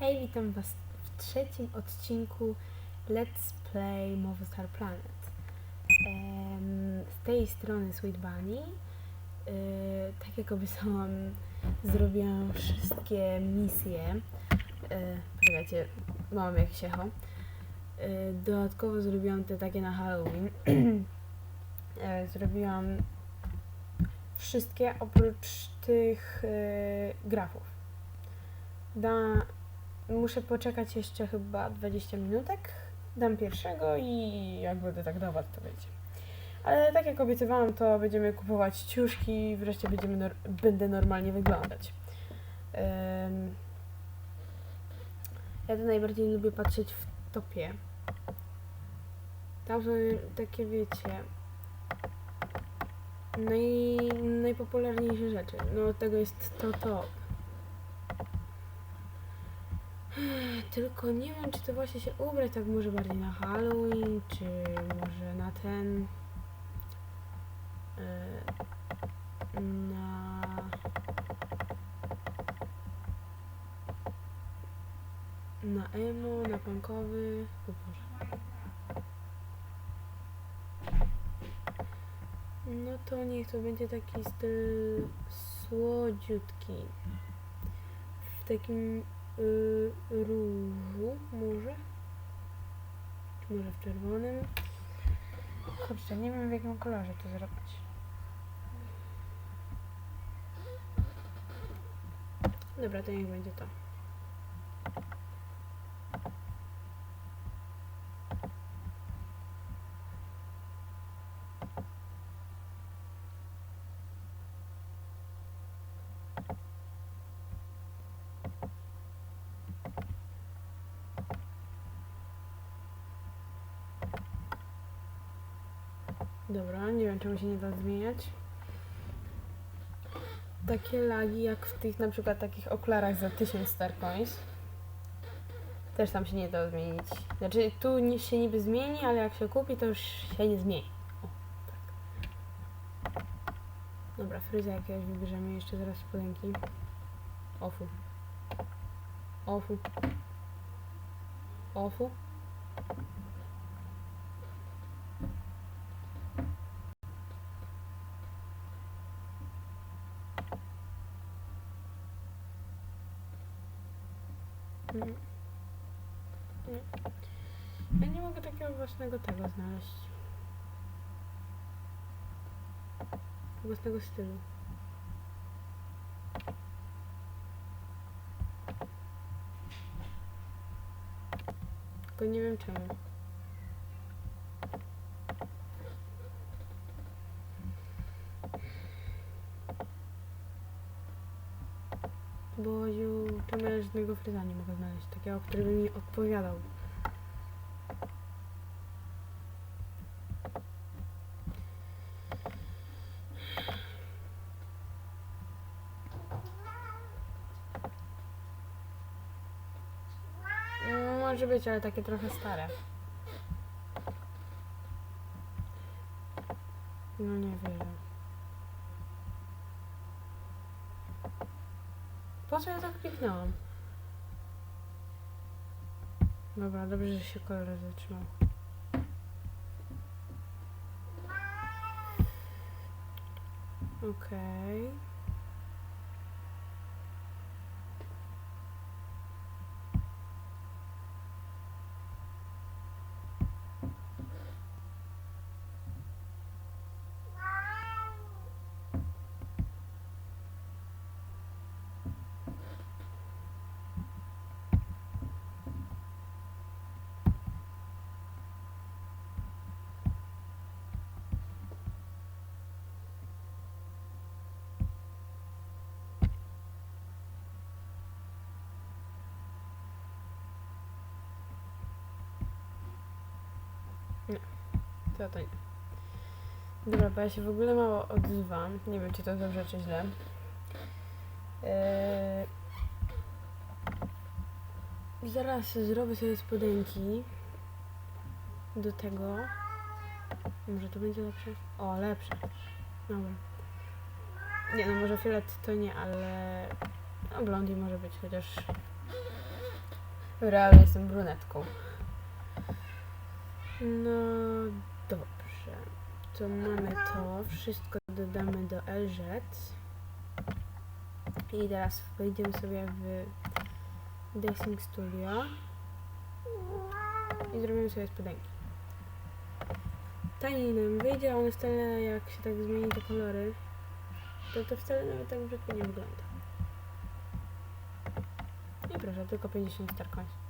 Hej, witam Was w trzecim odcinku Let's Play Movistar Planet. Z tej strony Sweet Bunny. Yy, tak jak obiecałam, zrobiłam wszystkie misje. Yy, poczekajcie, mam jakieś echo. Yy, dodatkowo zrobiłam te takie na Halloween. Zrobiłam wszystkie oprócz tych grafów. Da, muszę poczekać jeszcze chyba 20 minutek. Dam pierwszego i jak będę tak dawać, to będzie. Ale tak jak obiecywałam, to będziemy kupować ciuszki i wreszcie będziemy nor- będę normalnie wyglądać. Em, ja to najbardziej lubię patrzeć w topie. Tam są takie, wiecie, naj, najpopularniejsze rzeczy. No tego jest to top. Tylko nie wiem, czy to właśnie się ubrać tak może bardziej na Halloween, czy może na ten. e, Na. Na emo, na punkowy. O Boże. No to niech to będzie taki styl słodziutki. W takim y, różu może? Czy może w czerwonym? Kurczę, nie wiem w jakim kolorze to zrobić. Dobra, to niech będzie to. Dobra, nie wiem czemu się nie da zmieniać. Takie lagi jak w tych na przykład takich okularach za 1000 Star Coins. Też tam się nie da zmienić. Znaczy tu się niby zmieni, ale jak się kupi to już się nie zmieni. O, tak. Dobra, fryzę jakiegoś wybierzemy jeszcze zaraz spodenki. Ofu. Ofu. Ofu. Mm. Nie. Ja nie mogę takiego własnego tego znaleźć. Własnego stylu. Tylko nie wiem czemu. Bo ju, czemu ja żadnego fryza nie mogę znaleźć, takiego, który by mi odpowiadał. Mm, Może być, ale takie trochę stare. No nie wierzę. Po co ja tak kliknęłam? Dobra, dobrze, że się kolor zatrzymał. Okej. To to nie. Dobra, bo ja się w ogóle mało odzywam. Nie wiem, czy to dobrze, czy źle. Eee... Zaraz zrobię sobie spodenki. Do tego. Może to będzie lepsze? O, lepsze. Dobra. Nie, no może fiolet to nie, ale... No, blondie może być, chociaż... Realnie jestem brunetką. No dobrze. To mamy to. Wszystko dodamy do LZ. I teraz wejdziemy sobie w Dressing Studio i zrobimy sobie spodenki. Taniej nam wyjdzie, one wcale jak się tak zmieni te kolory, to to wcale nawet tak brzydko nie wygląda. I proszę, tylko 50 star coins.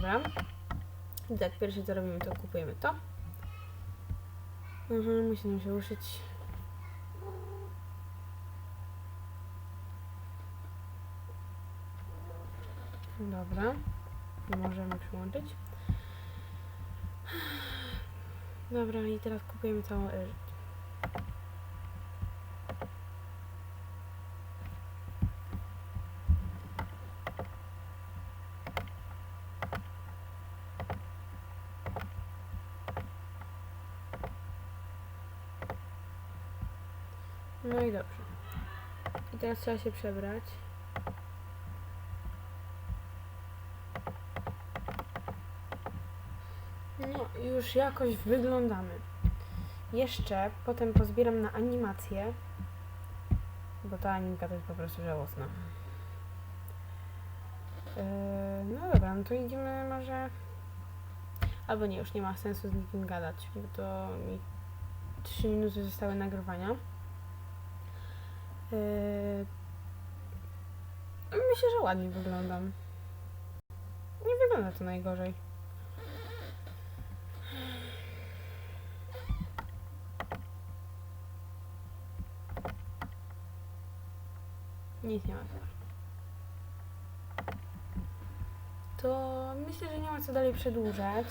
Dobra. I tak, pierwsze co robimy, to kupujemy to. Mhm, musi nam się uszyć. Dobra. Możemy przyłączyć. Dobra, i teraz kupujemy całą No i dobrze. I teraz trzeba się przebrać. No, już jakoś wyglądamy. Jeszcze potem pozbieram na animację, bo ta animka to jest po prostu żałosna. Yy, no dobra, no to idziemy może... Albo nie, już nie ma sensu z nikim gadać, bo to mi 3 minuty zostały nagrywania. Yy, myślę, że ładnie wyglądam. Nie wygląda to najgorzej. Nic nie ma chyba. To myślę, że nie ma co dalej przedłużać.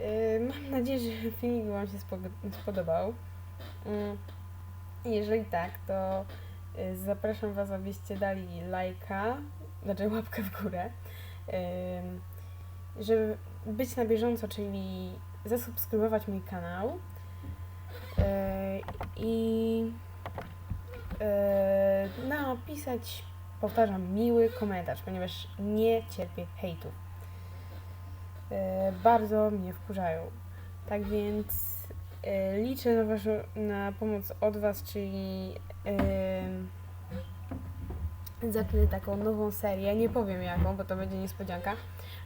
Yy, mam nadzieję, że filmik Wam się spodobał. Jeżeli tak, to yy, zapraszam Was, abyście dali lajka, znaczy łapkę w górę, żeby być na bieżąco, czyli zasubskrybować mój kanał yy, i yy, napisać, powtarzam, miły komentarz, ponieważ nie cierpię hejtów. Yy, bardzo mnie wkurzają. Tak więc liczę na, waszą, na pomoc od Was, czyli yy, zacznę taką nową serię. Nie powiem jaką, bo to będzie niespodzianka,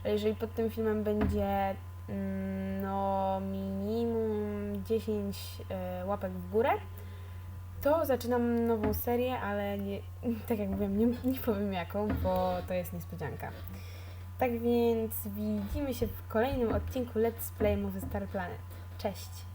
ale jeżeli pod tym filmem będzie mm, no minimum 10 yy, łapek w górę, to zaczynam nową serię, ale nie, tak jak mówiłem, nie, nie powiem jaką, bo to jest niespodzianka. Tak więc widzimy się w kolejnym odcinku Let's Play Movie Star Planet. Cześć!